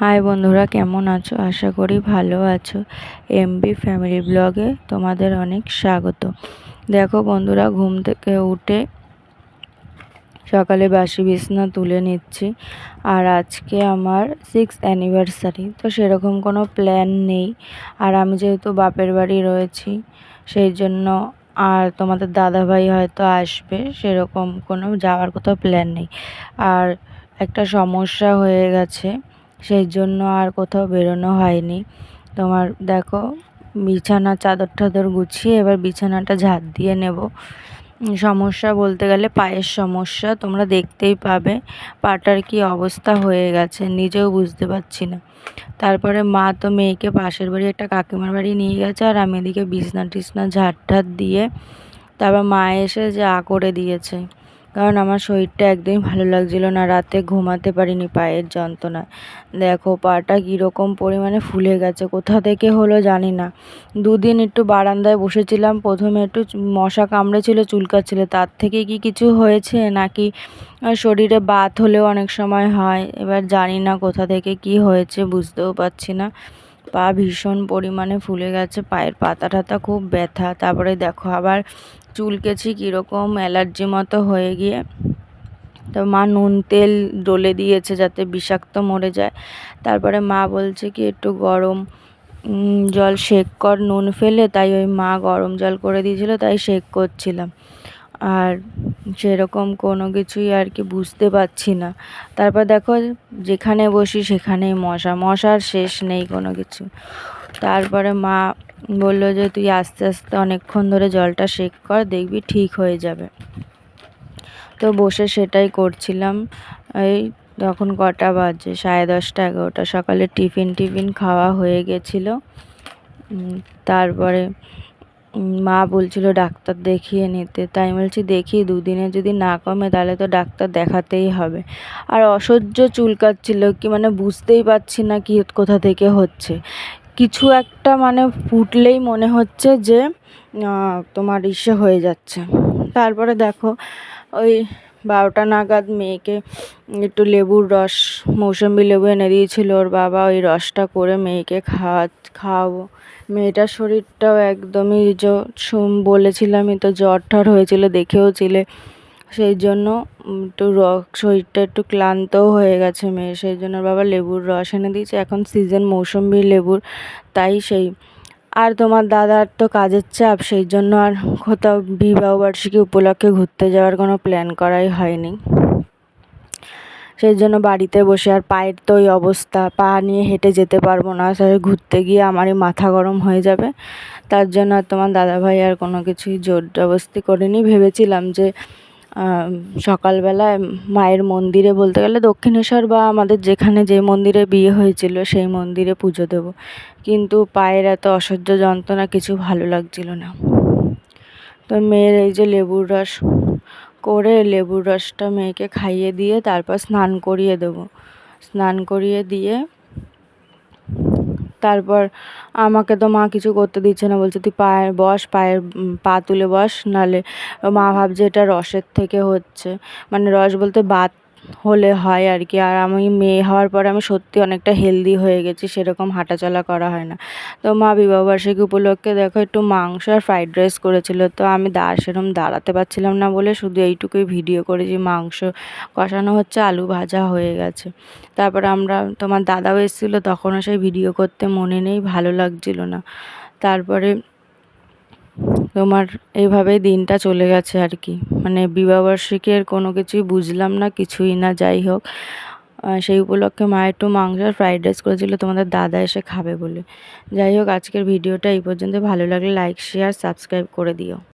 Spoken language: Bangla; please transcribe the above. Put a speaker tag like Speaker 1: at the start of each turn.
Speaker 1: হাই বন্ধুরা, কেমন আছো? আশা করি ভালো আছো। এমবি ফ্যামিলি ব্লগে তোমাদের অনেক স্বাগত। দেখো বন্ধুরা, ঘুম থেকে উঠে সকালে বাসি বিছনা তুলে নিচ্ছি। আর আজকে আমার সিক্স অ্যানিভার্সারি তো সেরকম কোনো প্ল্যান নেই। আর আমি যেহেতু বাপের বাড়ি রয়েছি, সেই জন্য আর তোমাদের দাদাভাই হয়তো আসবে, সেরকম কোনো যাওয়ার কোথাও প্ল্যান নেই। আর একটা সমস্যা হয়ে গেছে। সেই জন্য আর কোথাও বেরোনো হয়নি। তোমার দেখো, বিছানা, চাদর টাদর গুছিয়ে এবার বিছানাটা ঝাড় দিয়ে নেব। সমস্যা বলতে গেলে পায়ের সমস্যা, তোমরা দেখতেই পাবে পাটার কি অবস্থা হয়ে গেছে, নিজেও বুঝতে পারছি না। তারপরে মা তো মেয়েকে পাশের বাড়ি, একটা কাকিমার বাড়ি নিয়ে গেছে আর আমি এদিকে বিছনা টিছনা ঝাড় ঠাড় দিয়ে, তারপর মা এসে যা করে দিয়েছে। কারণ আমার শরীরটা একদমই ভালো লাগছিল না, রাতে ঘুমাতে পারিনি পায়ের যন্ত্রণায়। দেখো, পাটা কীরকম পরিমাণে ফুলে গেছে, কোথা থেকে হলো জানি না। দুদিন একটু বারান্দায় বসেছিলাম, প্রথমে একটু মশা কামড়েছিল, চুলকাচ্ছিল। তার থেকে কি কিছু হয়েছে নাকি শরীরে বাত হলেও অনেক সময় হয়, এবার জানি না কোথা থেকে কি হয়েছে, বুঝতেও পারছি না। পা ভীষণ পরিমাণে ফুলে গেছে, পায়ের পাতা টাতা খুব ব্যথা। তারপরে দেখো আবার চুলকেছি কীরকম অ্যালার্জি মতো হয়ে গিয়ে। তো মা নুন তেল ডলে দিয়েছে যাতে বিষাক্ত মরে যায়। তারপরে মা বলছে কি, একটু গরম জল শেক কর, নুন ফেলে। তাই ওই মা গরম জল করে দিয়েছিল, তাই শেক করছিলাম। আর সেরকম কোনো কিছুই আর কি বুঝতে পারছি না। তারপর দেখো যেখানে বসি সেখানেই মশা, মশার শেষ নেই কোনো কিছু। তারপরে মা বলল যে, তুই আস্তে আস্তে অনেকক্ষণ ধরে জলটা শেক কর, দেখবি ঠিক হয়ে যাবে। তো বসে সেটাই করছিলাম। এই তখন কটা বাজে? সাড়ে দশটা, এগারোটা। সকালে টিফিন টিফিন খাওয়া হয়ে গেছিল। তারপরে মা বলছিল, ডাক্তার দেখিয়ে নিতে। তাই বলছি, দেখি, দুদিনে যদি না কমে তাহলে তো ডাক্তার দেখাতেই হবে। আর অসহ্য চুলকাচ্ছিল, কি মানে বুঝতেই পারছি না কি কোথা থেকে হচ্ছে। কিছু একটা মানে ফুটলেই মনে হচ্ছে যে তোমার ইসে হয়ে যাচ্ছে। তারপরে দেখো, ওই বারোটা নাগাদ মেয়েকে একটু লেবুর রস, মৌসম্বি লেবু এনে দিয়েছিল ওর বাবা। ওই রসটা করে মেয়েকে খাওয়া খাওয়াবো। মেয়েটার শরীরটাও একদমই বলেছিলামই তো জ্বর ঠর হয়েছিল দেখেও ছিলে সেই জন্য একটু র, শরীরটা একটু ক্লান্তও হয়ে গেছে মেয়ে। সেই জন্য বাবা লেবুর রস এনে দিয়েছে। এখন সিজন মৌসম্বি লেবুর, তাই সেই আর তোমার দাদার তো কাজের চাপ, সেই জন্য আর কোথাও বিবাহবার্ষিকী উপলক্ষে ঘুরতে যাওয়ার কোনো প্ল্যান করাই হয়নি। সেই জন্য বাড়িতে বসে আর পায়ের তো ওই অবস্থা, পা নিয়ে হেঁটে যেতে পারব না ঘুরতে গিয়ে আমারই মাথা গরম হয়ে যাবে। তার জন্য আর তোমার দাদাভাই আর কোনো কিছুই জোর জবস্তি করেনি। ভেবেছিলাম যে সকালবেলায় মায়ের মন্দিরে বলতে গেলে দক্ষিণেশ্বর বা আমাদের যেখানে যে মন্দিরে বিয়ে হয়েছিল সেই মন্দিরে পুজো দেব। কিন্তু পায়ের এত অসহ্য যন্ত্রণা কিছু ভালো লাগছিল না। তো মেয়ের এই যে লেবুর রস করে লেবুর রসটা মেয়েকে খাইয়ে দিয়ে তারপর স্নান করিয়ে দেবো। স্নান করিয়ে দিয়ে তারপর আমাকে তো মা কিছু করতে দিচ্ছে না, বলছে তুই পায়ের বস, পায়ের পা তুলে বস, নাহলে মা ভাবছে এটা রসের থেকে হচ্ছে। মানে রস বলতে বাত হলে হয় আর কি। আর আমি মেয়ে হওয়ার পরে আমি সত্যি অনেকটা হেলদি হয়ে গেছি, সেরকম হাঁটাচলা করা হয় না। তো মা বিবাহবার্ষিকী উপলক্ষে দেখো একটু মাংস আর ফ্রাইড রাইস করেছিল, তো আমি দা সেরকম দাঁড়াতে পারছিলাম না বলে শুধু এইটুকুই ভিডিও করেছি মাংস কষানো হচ্ছে, আলু ভাজা হয়ে গেছে। তারপর আমরা, তোমার দাদাও এসেছিল, তখনও সেই ভিডিও করতে মনে নেই, ভালো লাগছিল না। তারপরে তোমার এইভাবেই দিনটা চলে গেছে আর কি। মানে বিবাহবার্ষিকীর কোনো কিছুই বুঝলাম না, কিছুই না, যাই হোক। সেই উপলক্ষে মা একটু মাংস আর ফ্রাইড রাইস করেছিল, তোমাদের দাদা এসে খাবে বলে। যাই হোক, আজকের ভিডিওটা এই পর্যন্ত। ভালো লাগলে লাইক শেয়ার সাবস্ক্রাইব করে দিও।